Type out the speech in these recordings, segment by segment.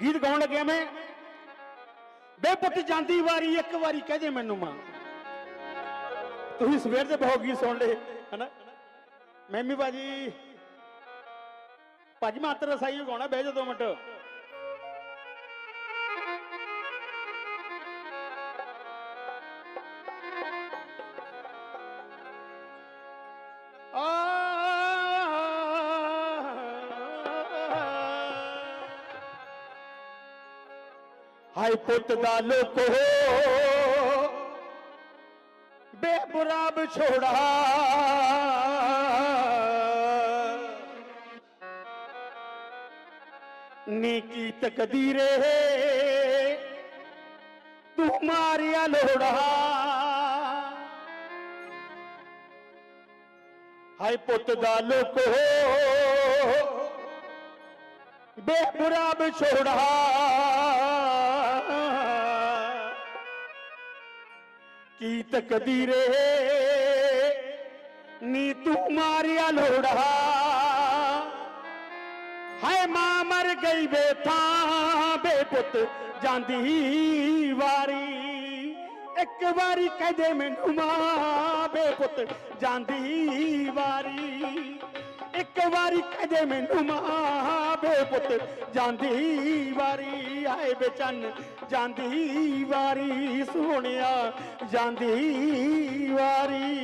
ਗੀਤ ਗਾਉਣ ਲੱਗਿਆ ਮੈਂ। ਬੇ ਪੁੱਤ ਜਾਂਦੀ ਵਾਰੀ, ਇੱਕ ਵਾਰੀ ਕਹਿ ਦੇ ਮੈਨੂੰ ਮਾਂ। ਤੁਸੀਂ ਸਵੇਰ ਦੇ ਬਹੁਤ ਗੀਤ ਸੁਣ ਲਏ, ਹਨਾ? ਮੈਂ ਵੀ ਭਾਜੀ ਭਾਜੀ ਮਾਤਰ ਰਸਾਈ ਗਾਉਣਾ, ਬਹਿ ਜਾ ਦੋ ਮਿੰਟ। ਹਾਏ ਪੁੱਤ ਦਾ ਲੋਕੋ ਬੇਬੁਰਾਬ ਛੋੜਾ ਨੀ ਤਕਦੀਰੇ ਤੂੰ ਮਾਰਿਆ ਲੋੜਾ। ਹਾਏ ਪੁੱਤ ਦਾ ਲੋਕੋ ਬੇਬੁਰਾ ਵਿਛੋੜਾ। ਕੀ ਤਕਦੀਰੇ ਨੀ ਤੂੰ ਮਾਰਿਆ ਲੋੜਾ। ਹੈ ਮਾਂ ਮਰ ਗਈ ਬੇਥਾਂ, ਬੇਪੁੱਤ ਜਾਂਦੀ ਵਾਰੀ। ਇੱਕ ਵਾਰੀ ਕਹਦੇ ਮੈਨੂੰ ਮਾਂ, ਬੇਪੁੱਤ ਜਾਂਦੀ ਵਾਰੀ। ਇੱਕ ਵਾਰੀ ਕਹਦੇ ਮੈਨੂੰ ਮਾਂ ਬੇਪੁੱਤ ਜਾਂਦੀ ਵਾਰੀ ਆਏ ਬੇਚਨ, ਜਾਂਦੀ ਵਾਰੀ ਸੋਹਣਿਆ, ਜਾਂਦੀ ਵਾਰੀ।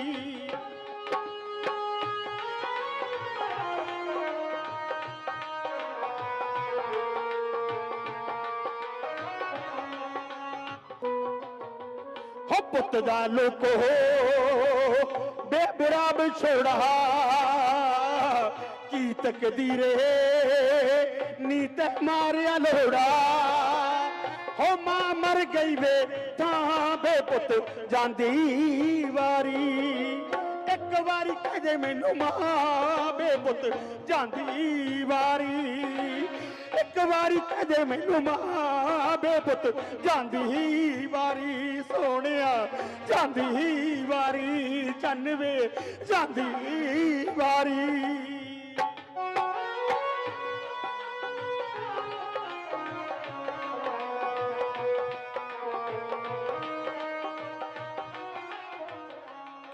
ਹੋ ਪੁੱਤ ਦਾ ਲੋਕੋ ਬੇਬੁਰਾ ਵਿਛੋੜਾ ਕੀ ਤਕਦੀਰੇ ਨੀ ਤੇ ਮਾਰਿਆ ਲੋੜਾ। ਹੋ ਮਾਂ ਮਰ ਗਈ ਵੇ, ਤਾਂ ਬੇ ਪੁੱਤ ਜਾਂਦੀ ਵਾਰੀ। ਇੱਕ ਵਾਰੀ ਕਹਦੇ ਮੈਨੂੰ ਮਾਂ ਬੇ ਪੁੱਤ ਜਾਂਦੀ ਵਾਰੀ। ਇੱਕ ਵਾਰੀ ਕਹਦੇ ਮੈਨੂੰ ਮਾਂ ਬੇ ਪੁੱਤ ਜਾਂਦੀ ਵਾਰੀ। ਸੋਹਣਿਆ, ਜਾਂਦੀ ਵਾਰੀ ਚੰਨਵੇ ਜਾਂਦੀ ਵਾਰੀ।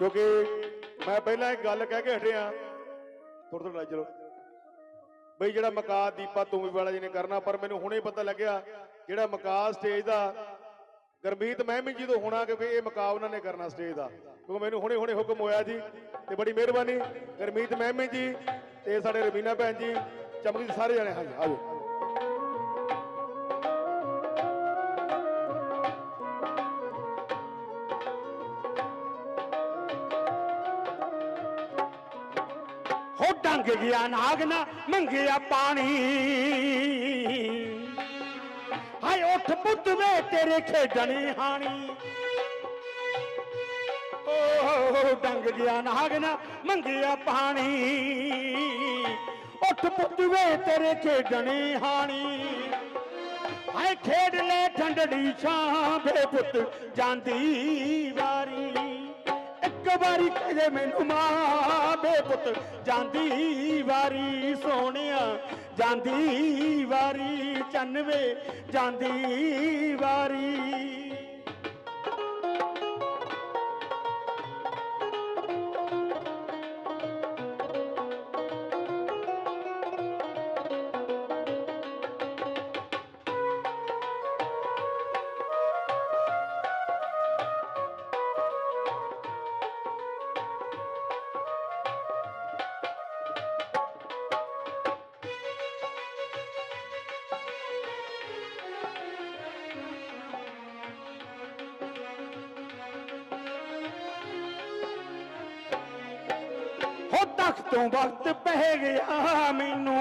ਕਿਉਂਕਿ ਮੈਂ ਪਹਿਲਾਂ ਇੱਕ ਗੱਲ ਕਹਿ ਕੇ ਹਟਿਆ। ਥੋੜਾ ਥੋੜਾ ਚਲੋ। ਬਈ ਜਿਹੜਾ ਮਕਾ ਦੀਪਾ ਤੂਮੀ ਵਾਲਾ ਜੀ ਨੇ ਕਰਨਾ, ਪਰ ਮੈਨੂੰ ਹੁਣੇ ਪਤਾ ਲੱਗਿਆ, ਜਿਹੜਾ ਮਕਾ ਸਟੇਜ ਦਾ, ਗਰਮੀਤ ਮਹਿਮੀ ਜੀ ਤੋਂ ਹੋਣਾ ਕਿਉਂਕਿ ਇਹ ਮਕਾ ਉਹਨਾਂ ਨੇ ਕਰਨਾ ਸਟੇਜ ਦਾ। ਕਿਉਂਕਿ ਮੈਨੂੰ ਹੁਣੇ ਹੁਣੇ ਹੁਕਮ ਹੋਇਆ ਜੀ ਤੇ ਬੜੀ ਮਿਹਰਬਾਨੀ ਗਰਮੀਤ ਮਹਿਮੀ ਜੀ ਤੇ ਸਾਡੇ ਰਵੀਨਾ ਭੈਣ ਜੀ ਚਮਕੀ ਦੇ ਸਾਰੇ ਜਣੇ ਹਾਂਜੀ ਆਜੋ ਹੋ ਡੰਗ ਗਿਆ ਨਾਗ ਮੰਗਿਆ ਪਾਣੀ। ਹਾਏ, ਉੱਠ ਪੁੱਤ ਵੇ, ਤੇਰੇ ਖੇਡਣੀ ਹਾਣੀ। ਓ ਡੰਗ ਗਿਆ ਨਾਗਨਾ, ਮੰਗਿਆ ਪਾਣੀ। ਉੱਠ ਪੁੱਤ ਵੇ, ਤੇਰੇ ਖੇਡਣੀ ਹਾਣੀ। ਹਾਏ, ਖੇਡ ਲੈ ਠੰਡੜੀ ਛਾਂ ਬੇ ਪੁੱਤ, ਜਾਂਦੀ ਵਾਰੀ। ਵਾਰੀ ਕਹਦੇ ਮੈਨੂੰ ਮਾਂ ਬੇ ਪੁੱਤ ਜਾਂਦੀ ਵਾਰੀ ਸੋਹਣਿਆ ਜਾਂਦੀ ਵਾਰੀ ਚੰਨਵੇ ਜਾਂਦੀ ਵਾਰੀ ਹੋ ਵਕਤ ਪੈ ਗਿਆ ਮੈਨੂੰ।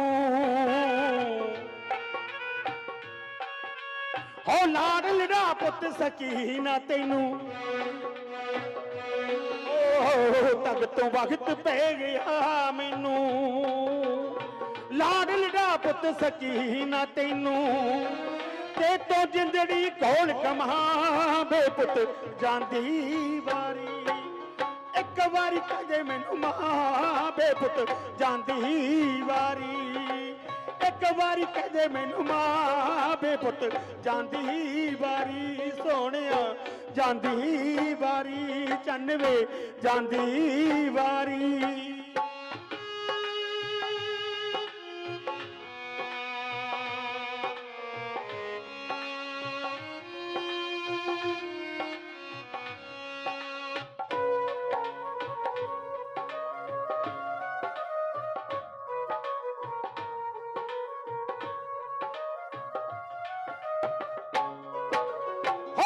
ਹੋ ਲਾੜ ਲੜਾ ਪੁੱਤ ਸਕੀਨਾ ਤੈਨੂੰ। ਓ ਤਖਤੋਂ ਵਕਤ ਪੈ ਗਿਆ ਮੈਨੂੰ। ਲਾੜ ਲੜਾ ਪੁੱਤ ਸਕੀਨਾ ਤੈਨੂੰ। ਤੇ ਤੋ ਜਿੰਦੜੀ ਕੋਲ ਕਮਾ ਬੇ ਪੁੱਤ ਜਾਂਦੀ ਵਾਰੀ। ਇੱਕ ਵਾਰੀ ਕਹਦੇ ਮੈਨੂੰ ਮਾਂ ਬੇ ਪੁੱਤ ਜਾਂਦੀ ਵਾਰੀ। ਇੱਕ ਇੱਕ ਵਾਰੀ ਕਹਦੇ ਮੈਨੂੰ ਮਾਂ ਬੇ ਪੁੱਤ ਜਾਂਦੀ ਵਾਰੀ। ਸੋਹਣਿਆ ਜਾਂਦੀ ਵਾਰੀ, ਚੰਨਵੇ ਜਾਂਦੀ ਵਾਰੀ।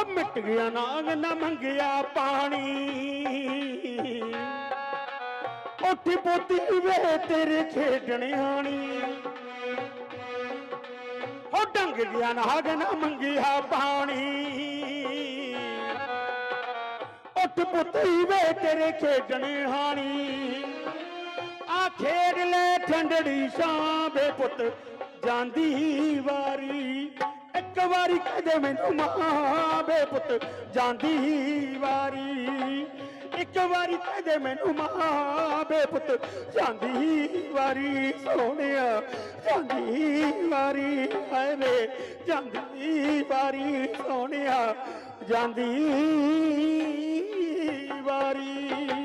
ਹੋ ਮਿਟ ਗਿਆ, ਨਾਗ ਨਾ ਮੰਗਿਆ ਪਾਣੀ। ਉੱਠ ਪੋਤੀ ਵੇ ਤੇਰੇ ਖੇਡਣ ਆਣੀ। ਉਹ ਡੰਗ ਗਿਆ ਨਾਗ ਨਾ ਮੰਗਿਆ ਪਾਣੀ। ਉੱਠ ਪੁੱਤੀ ਵੇ ਤੇਰੇ ਖੇਡਣ ਹਾਣੀ ਆ ਖੇਡ ਲੈ ਠੰਡੜੀ ਸ਼ਾਂ ਬੇ ਪੁੱਤ, ਜਾਂਦੀ ਵਾਰੀ। ਵਾਰੀ ਕਹਦੇ ਮੈਨੂੰ ਮਾਂ ਬੇ ਪੁੱਤ, ਜਾਂਦੀ ਵਾਰੀ। ਇੱਕ ਵਾਰੀ ਕਹਦੇ ਮੈਨੂੰ ਮਾਂ ਬੇ ਪੁੱਤ, ਜਾਂਦੀ ਵਾਰੀ। ਸੋਹਣਿਆ, ਜਾਂਦੀ ਵਾਰੀ। ਹਾਏ ਵੇ, ਜਾਂਦੀ ਵਾਰੀ। ਸੋਹਣਿਆ, ਜਾਂਦੀ ਵਾਰੀ।